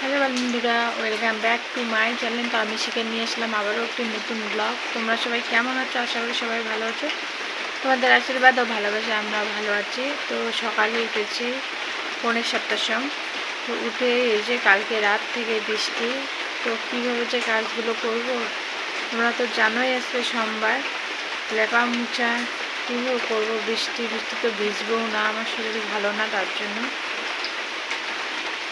Hello বন্ধুরা, welcome back to my channel. তো আমি সেখানে নিয়ে আসলাম আবারও একটি নতুন ব্লগ। তোমরা সবাই কেমন আছো? আশা করি সবাই ভালো আছো। তোমাদের আশীর্বাদ ও ভালোবাসা আমরা ভালো আছি। তো সকালে উঠেছি পৌনে সাতটার সময়। তো উঠে এই যে কালকে রাত থেকে বৃষ্টি। তো কীভাবে যে কাজগুলো করব? তোমরা তো জানোই আজকে সোমবার। লেপা মুচা কীভাবে করব? বৃষ্টি বৃষ্টি তো ভিজবেও না, আমার শরীর ভালো না তার জন্য।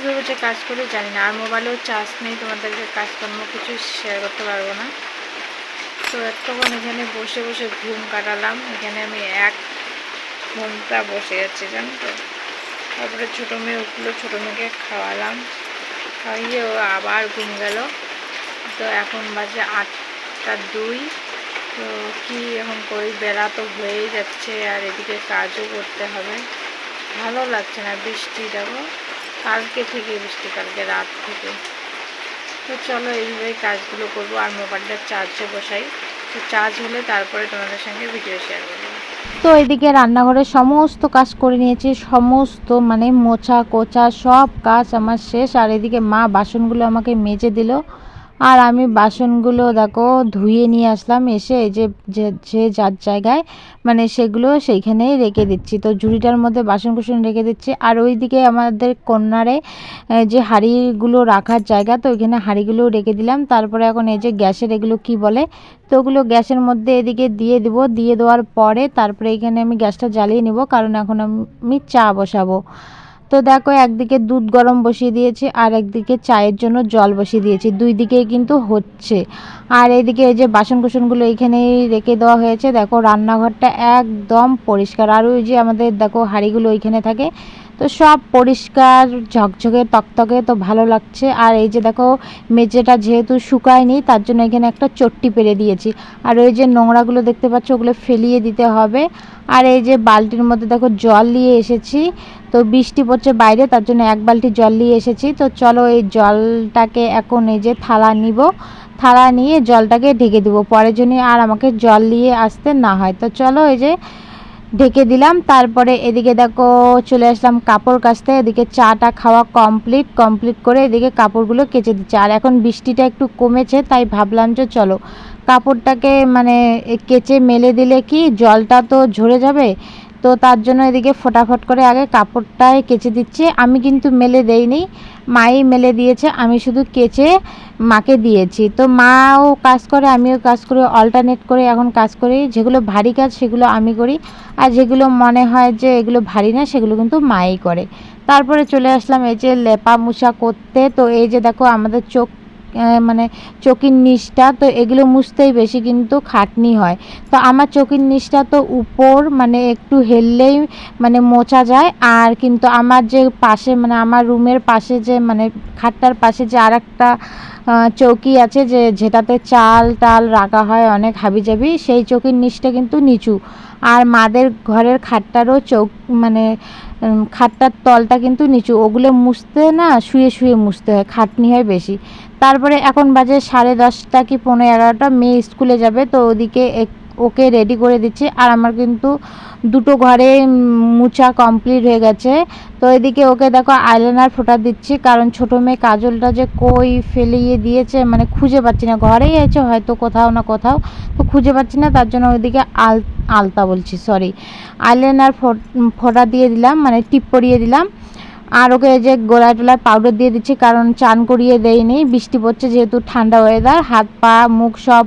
কীভাবে যে কাজ করে জানি না। আর মোবাইলেও চার্জ নেই তোমাদেরকে কাজকর্ম, কিছু শেয়ার করতে পারব না। তো এতক্ষণ এখানে বসে বসে ঘুম কাটালাম। এখানে আমি এক ঘণ্টা বসে যাচ্ছি জানো তো। তারপরে ছোটো মেয়ে উঠল, ছোটো মেয়েকে খাওয়ালাম। খাইয়ে ও আবার ঘুম গেল। তো এখন বাজে আটটা দুই। তো কি এখন করি? বেলা তো হয়েই যাচ্ছে, আর এদিকে কাজও করতে হবে। ভালো লাগছে না বৃষ্টি দেখো কালকে থেকে বৃষ্টি, কালকে রাত থেকে। তো চলো এইভাবেই কাজগুলো করব, আর মোবাইলটা চার্জে বসাই। তো চার্জ হলে তারপরে তোমাদের সঙ্গে ভিডিও শেয়ার করব। তো এদিকে রান্নাঘরে সমস্ত কাজ করে নিয়েছি, সমস্ত মানে মোছা কোচা সব কাজ আমার শেষ। আর এদিকে মা বাসনগুলো আমাকে মেজে দিল। আর আমি বাসনগুলো দেখো ধুয়ে নিয়ে আসলাম, এসে এই যে, যে- যার জায়গায় মানে সেগুলো সেইখানেই রেখে দিচ্ছি। তো ঝুড়িটার মধ্যে বাসন কুসন রেখে দিচ্ছি। আর ওইদিকে আমাদের কন্যারে যে হাঁড়িগুলো রাখার জায়গা, তো ওইখানে হাঁড়িগুলো রেখে দিলাম। তারপরে এখন এই যে গ্যাসের এগুলো কি বলে, তো ওগুলো গ্যাসের মধ্যে এদিকে দিয়ে দেব। দিয়ে দেওয়ার পরে তারপরে এখানে আমি গ্যাসটা জ্বালিয়ে নেব, কারণ এখন আমি চা বসাবো। তো দেখো, একদিকে দুধ গরম বসিয়ে দিয়েছি আর একদিকে চায়ের জন্য জল বসিয়ে দিয়েছি। দুই দিকেই কিন্তু হচ্ছে। আর এইদিকে এই যে বাসন কুসনগুলো এইখানেই রেখে দেওয়া হয়েছে। দেখো, রান্নাঘরটা একদম পরিষ্কার। আর ওই যে আমাদের, দেখো, হাঁড়িগুলো ওইখানে থাকে। তো সব পরিষ্কার, ঝকঝকে, তকতকে, তো ভালো লাগছে। আর এই যে দেখো, মেঝেটা যেহেতু শুকায়নি, তার জন্য এখানে একটা চট্টি পেরে দিয়েছি। আর ওই যে নোংরাগুলো দেখতে পাচ্ছ, ওগুলো ফেলিয়ে দিতে হবে। আর এই যে বালতির মধ্যে দেখো জল নিয়ে এসেছি। তো বৃষ্টি পড়ছে বাইরে, তার জন্য এক বালতি জল নিয়ে এসেছি। তো চলো এই জলটাকে এখন এই যে থালা নিব। থালা নিয়ে জলটাকে ঢেকে দেবো। পরের জন্য আর আমাকে জল নিয়ে আসতে না হয়, তো চলো এই যে ঢেকে দিলাম। তারপরে এদিকে দেখো, চলে আসলাম কাপড় কাচতে। এদিকে চাটা খাওয়া কমপ্লিট কমপ্লিট করে এদিকে কাপড়গুলো কেচে দিচ্ছে। আর এখন বৃষ্টিটা একটু কমেছে, তাই ভাবলাম যে চলো, কাপড়টাকে মানে কেচে মেলে দিলে কি জলটা তো ঝরে যাবে? তো তার জন্য এদিকে ফটাফট করে আগে কাপড়টায় কেচে দিচ্ছে। আমি কিন্তু মেলে দেইনি, মাই মেলে দিয়েছে, আমি শুধু কেচে মাকে দিয়েছি। তো মাও কাজ করে, আমিও কাজ করি অল্টারনেট করে এখন কাজ করি। যেগুলো ভারী কাজ, সেগুলো আমি করি। আর যেগুলো মনে হয় যে এগুলো ভারী না, সেগুলো কিন্তু মাই করে। তারপরে চলে আসলাম এই যে লেপা মুছা করতে। তো এই যে দেখো, আমাদের চোখ মানে চোখের নিচটা তো এগুলো মুছতেই বেশি কিন্তু খাটনি হয়। তো আমার চোখের নিচটা তো উপর মানে একটু হেললেই মানে মোছা যায়। আর কিন্তু আমার যে পাশে মানে আমার রুমের পাশে যে মানে খাটটার পাশে যে আর একটা চৌকি আছে যে যেটাতে চাল, টাল রাখা হয় অনেক হাবিজাবি, সেই চৌকির নিচটা কিন্তু নিচু। আর মাদের ঘরের খাটটারও চৌক মানে খাটটার তলটা কিন্তু নিচু। ওগুলো মুছতে না, শুয়ে শুয়ে মুছতে হয়, খাটনি হয় বেশি। তারপরে এখন বাজে সাড়ে দশটা কি পনেরো এগারোটা, মেয়ে স্কুলে যাবে, তো ওদিকে এক- ওকে রেডি করে দিচ্ছি। আর আমার কিন্তু দুটো ঘরে মুছা কমপ্লিট হয়ে গেছে। তো এদিকে ওকে দেখো আইলাইনার ফোটা দিচ্ছি, কারণ ছোটো মেয়ে কাজলটা যে কই ফেলিয়ে দিয়েছে মানে খুঁজে পাচ্ছি না। ঘরেই আছে হয়তো কোথাও না কোথাও, তো খুঁজে পাচ্ছি না, তার জন্য ওইদিকে আল, আলতা বলছি সরি আইলাইনার ফোটা দিয়ে দিলাম মানে টিপ পরিয়ে দিলাম। আর ওকে যে গোলায় টোলায় পাউডার দিয়ে দিচ্ছি, কারণ চান করিয়ে দেয়নি বৃষ্টি পড়ছে যেহেতু ঠান্ডা ওয়েদার হাত পা, মুখ সব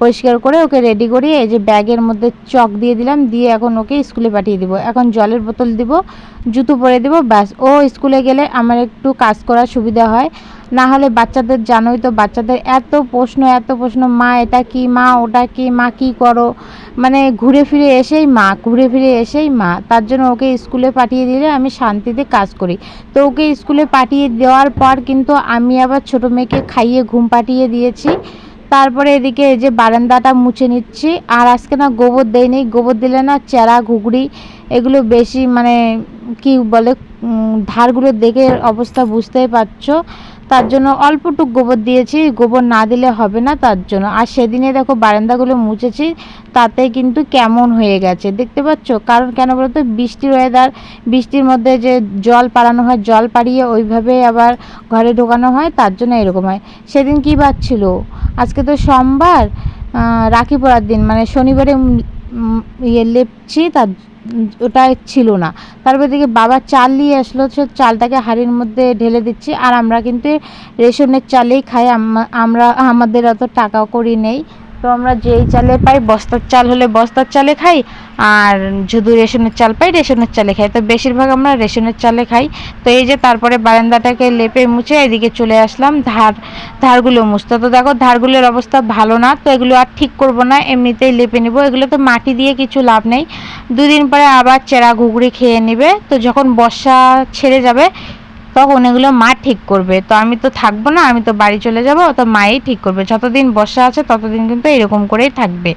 পরিষ্কার করে ওকে রেডি করিয়ে এই যে ব্যাগের মধ্যে চক দিয়ে দিলাম, দিয়ে এখন ওকে স্কুলে পাঠিয়ে দিব। এখন জলের বোতল দিব, জুতো পরে দেবো, ব্যাস। ও স্কুলে গেলে আমার একটু কাজ করার সুবিধা হয়। না হলে বাচ্চাদের, জানোই তো বাচ্চাদের এত প্রশ্ন এত প্রশ্ন, মা এটা কি, মা ওটা কি, মা কি করো? মানে ঘুরে ফিরে এসেই মা, ঘুরে ফিরে এসেই মা। তার জন্য ওকে স্কুলে পাঠিয়ে দিলে আমি শান্তিতে কাজ করি। তো ওকে স্কুলে পাঠিয়ে দেওয়ার পর কিন্তু আমি আবার ছোটো মেয়েকে খাইয়ে ঘুম পাঠিয়ে দিয়েছি। তারপরে এদিকে এই যে বারান্দাটা মুছে নিচ্ছি। আর আজকে না গোবর দেয়নি গোবর দিলে না চেরা, ঘুগড়ি এগুলো বেশি মানে কি বলে ধারগুলো দেখে অবস্থা বুঝতেই পারছ। তার জন্য অল্পটুক গোবর দিয়েছি, গোবর না দিলে হবে না তার জন্য। আর সেদিনে দেখো বারান্দাগুলো মুছেছি, তাতে কিন্তু কেমন হয়ে গেছে, দেখতে পাচ্ছ? কারণ কেন বলতো? বৃষ্টির ওয়েদার বৃষ্টির মধ্যে যে জল পাড়ানো হয়, জল পাড়িয়ে ওইভাবে আবার ঘরে ঢোকানো হয়, তার জন্য এরকম হয়। সেদিন কী বার ছিল? আজকে তো সোমবার রাখি পড়ার দিন মানে শনিবারে ইয়ে লেপছি, তার ওটা ছিল না। তারপর দেখি বাবা চাল নিয়ে আসলো, সে চালটাকে হাড়ির মধ্যে ঢেলে দিচ্ছি, আর আমরা কিন্তু রেশনের চালেই খাই, আম- আমরা, আমাদের অত টাকা করি নেই। তো আমরা যেই চালে পাই, বস্তার চাল হলে বস্তার চালে খাই আর যদি রেশনের চাল পাই, রেশনের চালে খাই। তো বেশিরভাগ আমরা রেশনের চালে খাই। তো এই যে তারপরে বারান্দাটাকে লেপে মুছে এদিকে চলে আসলাম, ধার, ধারগুলো মুছতে। তো দেখো ধারগুলোর অবস্থা ভালো না, তো এগুলো আর ঠিক করব না, এমনিতেই লেপে নেব। এগুলো তো মাটি দিয়ে কিছু লাভ নেই। দুদিন পরে আবার চেরা ঘুগড়ি খেয়ে নেবে। তো যখন বর্ষা ছেড়ে যাবে তখন এগুলো মা ঠিক করবে। তো আমি তো থাকব না, আমি তো বাড়ি চলে যাব, তো মাই ঠিক করবে। যতদিন বসে আছে ততদিন কিন্তু এরকম করেই থাকবে।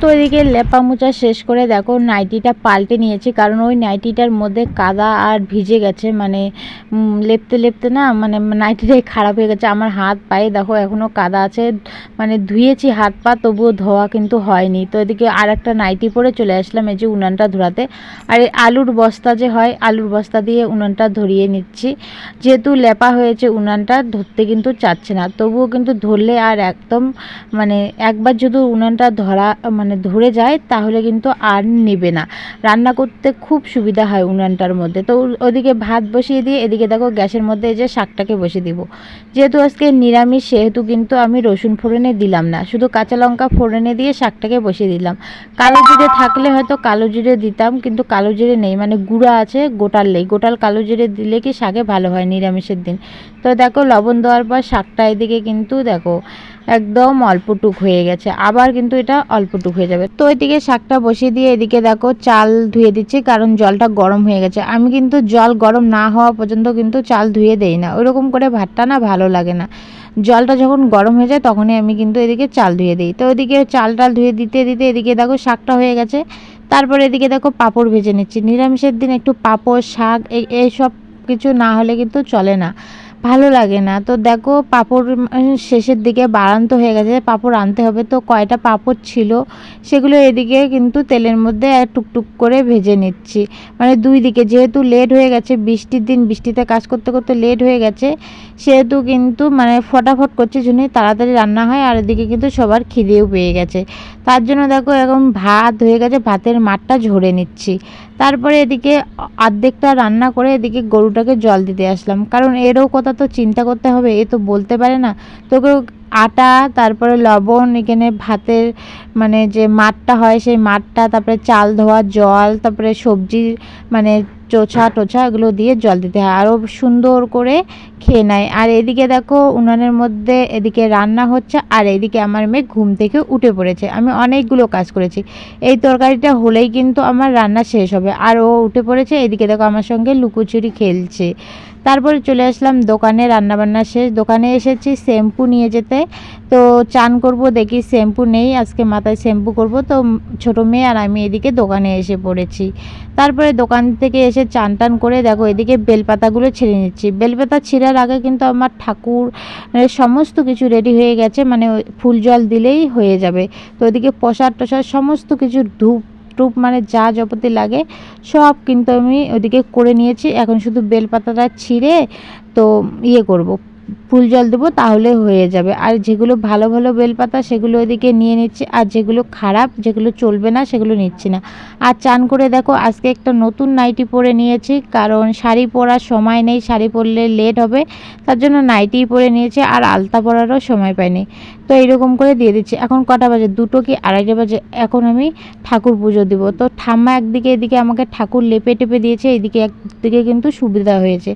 তো এদিকে লেপা মোচা শেষ করে দেখো, নাইটিটা পাল্টে নিয়েছি, কারণ ওই নাইটিটার মধ্যে কাদা আর ভিজে গেছে মানে লেপতে লেপতে না মানে নাইটিটাই খারাপ হয়ে গেছে, আমার হাত পায়ে দেখো এখনও কাদা আছে মানে ধুয়েছি হাত পা, তবুও ধোয়া কিন্তু হয়নি। তো এদিকে আর একটা নাইটি পরে চলে আসলাম এই যে উনানটা ধরাতে, আর এই আলুর বস্তা যে হয়, আলুর বস্তা দিয়ে উনানটা ধরিয়ে নিচ্ছি। যেহেতু লেপা হয়েছে, উনানটা ধরতে কিন্তু চাচ্ছে না, তবুও কিন্তু ধরলে আর একদম মানে একবার যদি উনানটা ধরা মানে ধরে যায়, তাহলে কিন্তু আর নেবে না। রান্না করতে খুব সুবিধা হয় উনানটার মধ্যে। তো ওদিকে ভাত বসিয়ে দিয়ে এদিকে দেখো গ্যাসের মধ্যে এই যে শাকটাকে বসিয়ে দিব। যেহেতু আজকে নিরামিষ, সেহেতু কিন্তু আমি রসুন ফোড়নে দিলাম না। শুধু কাঁচা লঙ্কা ফোড়নে দিয়ে শাকটাকে বসিয়ে দিলাম। কালো জিরে থাকলে হয়তো কালো জিরে দিতাম, কিন্তু কালো জিরে নেই। মানে গুঁড়া আছে, গোটাল নেই। গোটাল কালো জিরে দিলে কি শাকে ভালো হয় নিরামিষের দিন। তো দেখো লবণ দেওয়ার পর শাকটা এদিকে কিন্তু দেখো একদম অল্পটুক হয়ে গেছে। আবার কিন্তু এটা অল্পটুক হয়ে যাবে। তো এদিকে শাকটা বসিয়ে দিয়ে এদিকে দেখো চাল ধুয়ে দিচ্ছি, কারণ জলটা গরম হয়ে গেছে। আমি কিন্তু জল গরম না হওয়া পর্যন্ত কিন্তু চাল ধুয়ে দেই না। ওইরকম করে ভাতটা না ভালো লাগে না। জলটা যখন গরম হয়ে যায় তখনই আমি কিন্তু এদিকে চাল ধুয়ে দিই। তো ওদিকে চাল টাল ধুয়ে দিতে দিতে এদিকে দেখো শাকটা হয়ে গেছে। তারপরে এদিকে দেখো পাঁপড় ভেজে নিচ্ছি। নিরামিষের দিন একটু পাঁপড়, শাক এই এইসব কিছু না হলে কিন্তু চলে না। ভালো লাগে না। তো দেখো পাপড় শেষের দিকে বাড়ান্ত হয়ে গেছে, পাপড় আনতে হবে। তো কয়টা পাপড় ছিল সেগুলো এদিকে কিন্তু তেলের মধ্যে টুকটুক করে ভেজে নিচ্ছি। মানে দুই দিকে যেহেতু লেট হয়ে গেছে, বৃষ্টির দিন, বৃষ্টিতে কাজ করতে করতে লেট হয়ে গেছে সেহেতু কিন্তু মানে ফটাফট করছে জন্যই তাড়াতাড়ি রান্না হয় আর এদিকে কিন্তু সবার খিদেও পেয়ে গেছে। তার জন্য দেখো এখন ভাত হয়ে গেছে, ভাতের মাঠটা ঝরে নিচ্ছি। তারপরে এদিকে অর্ধেকটা রান্না করে এদিকে গরুটাকে জল দিতে আসলাম। কারণ এরও কথা তো চিন্তা করতে হবে, এ তো বলতে পারে না। তোকে আটা, তারপরে লবণ, এখানে ভাতের মানে যে মাঠটা হয় সেই মাঠটা, তারপরে চাল ধোয়া, জল, তারপরে সবজি মানে চোছা টোছা এগুলো দিয়ে জল দিতে হয়। আরও সুন্দর করে খেয়ে নেয়। আর এদিকে দেখো, উনানের মধ্যে এদিকে রান্না হচ্ছে, আর এদিকে আমার মেয়ে ঘুম থেকে উঠে পড়েছে। আমি অনেকগুলো কাজ করেছি। এই তরকারিটা হলেই কিন্তু আমার রান্না শেষ হবে। আর ও উঠে পড়েছে, এদিকে দেখো আমার সঙ্গে লুকোচুরি খেলছে। তারপরে চলে আসলাম দোকানে, রান্নাবান্না শেষ। দোকানে এসেছি শ্যাম্পু নিয়ে যেতে। তো চান করব, দেখি শ্যাম্পু নেই, আজকে মাথায় শ্যাম্পু করব। তো ছোটো মেয়ে আর আমি এদিকে দোকানে এসে পড়েছি। তারপরে দোকান থেকে এসে চান টান করে দেখো এদিকে বেলপাতাগুলো ছিঁড়ে নিচ্ছি। বেলপাতা ছিঁড়ার আগে কিন্তু আমার ঠাকুর সমস্ত কিছু রেডি হয়ে গেছে মানে ফুল জল দিলেই হয়ে যাবে। তো ওদিকে প্রসাদ টসাদ সমস্ত কিছু ধূপ টুপ মানে যা যাবতীয় লাগে সব কিন্তু আমি ওদিকে করে নিয়েছি। এখন শুধু বেলপাতাটা ছিঁড়ে তো ইয়ে করব। ফুল জল দেবো, তাহলে হয়ে যাবে। আর যেগুলো ভালো ভালো বেলপাতা, সেগুলো ওদিকে নিয়ে নিচ্ছি। আর যেগুলো খারাপ, যেগুলো চলবে না, সেগুলো নিচ্ছি না। আর চান করে দেখো, আজকে একটা নতুন নাইটি পরে নিয়েছি, কারণ শাড়ি পরার সময় নেই, শাড়ি পরলে লেট হবে, তার জন্য নাইটি পরে নিয়েছি, আর আলতা পরারও সময় পাইনি। তো এইরকম করে দিয়ে দিচ্ছি। এখন কটা বাজে? দুটো কি আড়াইটা বাজে? এখন আমি ঠাকুর পুজো দিব। তো ঠাম্মা একদিকে এদিকে আমাকে ঠাকুর লেপে টেপে দিয়েছে এদিকে একদিকে কিন্তু সুবিধা হয়েছে।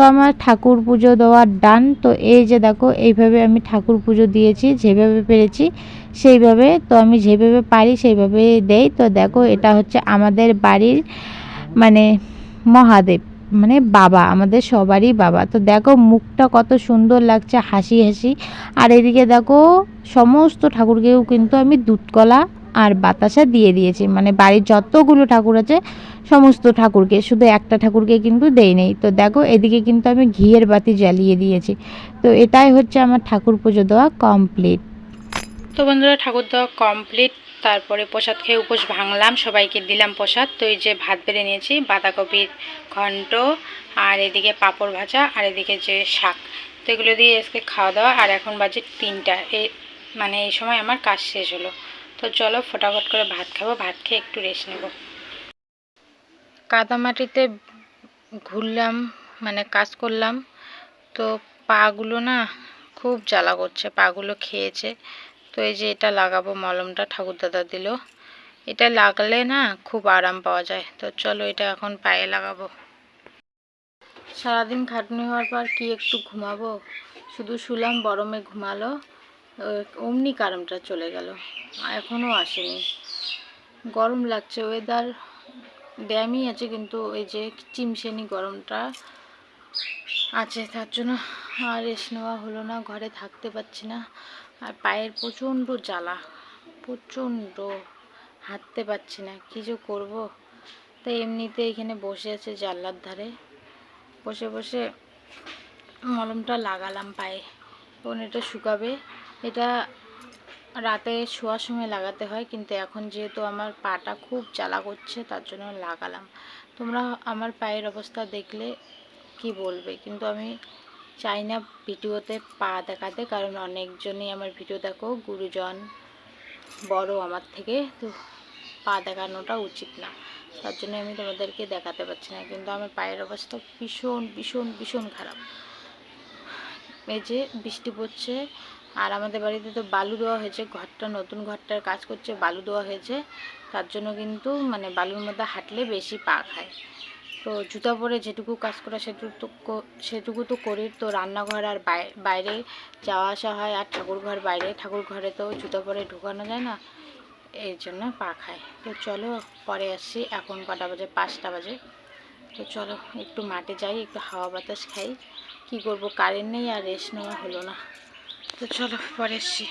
তো আমার ঠাকুর পুজো দেওয়ার ডান তো এই যে দেখো, এইভাবে আমি ঠাকুর পুজো দিয়েছি, যেভাবে পেরেছি সেইভাবে। তো আমি যেভাবে পারি সেইভাবে দেই। তো দেখো, এটা হচ্ছে আমাদের বাড়ির মানে মহাদেব মানে বাবা, আমাদের সবারই বাবা। তো দেখো, মুখটা কত সুন্দর লাগছে, হাসি হাসি। আর এদিকে দেখো, সমস্ত ঠাকুরকেও কিন্তু আমি দুধকলা আর বাতাসা দিয়ে দিয়েছি। মানে বাড়ির যতগুলো ঠাকুর আছে, সমস্ত ঠাকুরকে, শুধু একটা ঠাকুরকে কিন্তু দেই নেই। তো দেখো, এদিকে কিন্তু আমি ঘিয়ের বাতি জ্বালিয়ে দিয়েছি। তো এটাই হচ্ছে আমার ঠাকুর পুজো দেওয়া কমপ্লিট তো বন্ধুরা, ঠাকুর দেওয়া কমপ্লিট তারপরে প্রসাদ খেয়ে উপোস ভাঙলাম, সবাইকে দিলাম প্রসাদ। তো এই যে ভাত বেড়ে নিয়েছি, বাঁধাকপির ঘন্ট, আর এদিকে পাঁপড় ভাজা, আর এদিকে যে শাক। তো এগুলো দিয়ে আজকে খাওয়া দাওয়া, আর এখন বাজে তিনটা। এ মানে এই সময় আমার কাজ শেষ হলো। তো চলো ফটাফট করে ভাত খাব, ভাত খেয়ে একটু রেস্ট নেব। কাদামাটিতে ঘুরলাম মানে কাজ করলাম, তো পাগুলো না খুব জ্বালা করছে, পাগুলো খেয়েছে। তো এই যে এটা লাগাবো, মলমটা ঠাকুর দাদা দিল। এটা লাগালে না খুব আরাম পাওয়া যায়। তো চলো এটা এখন পায়ে লাগাবো। সারাদিন খাটনি হওয়ার পর কি একটু ঘুমাবো? শুধু শুলাম গরমে ঘুমালো। অমনি কারেন্টটা চলে গেল। এখনও আসেনি। গরম লাগছে ওয়েদার ড্যামই আছে, কিন্তু এই যে চিমসেনি গরমটা আছে, তার জন্য আর রেস্ট নেওয়া হলো না, ঘরে থাকতে পারছি না। আর পায়ের প্রচণ্ড জ্বালা, প্রচণ্ড হাঁটতে পারছি না, কী যে করব? তাই এমনিতে এখানে বসে আছে জানলার ধারে। বসে বসে মলমটা লাগালাম পায়ে এখন এটা শুকাবে। এটা রাতে শোয়ার সময় লাগাতে হয়, কিন্তু এখন যেহেতু আমার পাটা খুব জ্বালা করছে, তার জন্য লাগালাম। তোমরা আমার পায়ের অবস্থা দেখলে কি বলবে? কিন্তু আমি চাই না ভিডিওতে পা দেখাতে, কারণ অনেকজনই আমার ভিডিও দেখো, গুরুজন বড় আমার থেকে, তো পা দেখানোটা উচিত না। তার জন্য আমি তোমাদেরকে দেখাতে পারছি না, কিন্তু আমার পায়ের অবস্থা ভীষণ ভীষণ ভীষণ খারাপ। এই যে বৃষ্টি পড়ছে আর আমাদের বাড়িতে তো বালু দেওয়া হয়েছে, ঘরটা, নতুন ঘরটার কাজ করছে, বালু দেওয়া হয়েছে। তার জন্য কিন্তু মানে বালুর মধ্যে হাঁটলে বেশি পা খায়। তো জুতা পরে যেটুকু কাজ করা সেটুকু তো সেটুকু তো করি। তো রান্নাঘর আর বাই- বাইরে যাওয়া আসা হয় আর ঠাকুর ঘর বাইরে। ঠাকুর ঘরে তো জুতা পরে ঢুকানো যায় না, এই জন্য পা খায়। তো চলো পরে আসছি, এখন কটা বাজে? পাঁচটা বাজে। তো চলো একটু মাঠে যাই, একটু হাওয়া বাতাস খাই। কি করব? কারেন্ট নেই আর রেস্ট নেওয়া হলো না। তো চলো পরে এসছি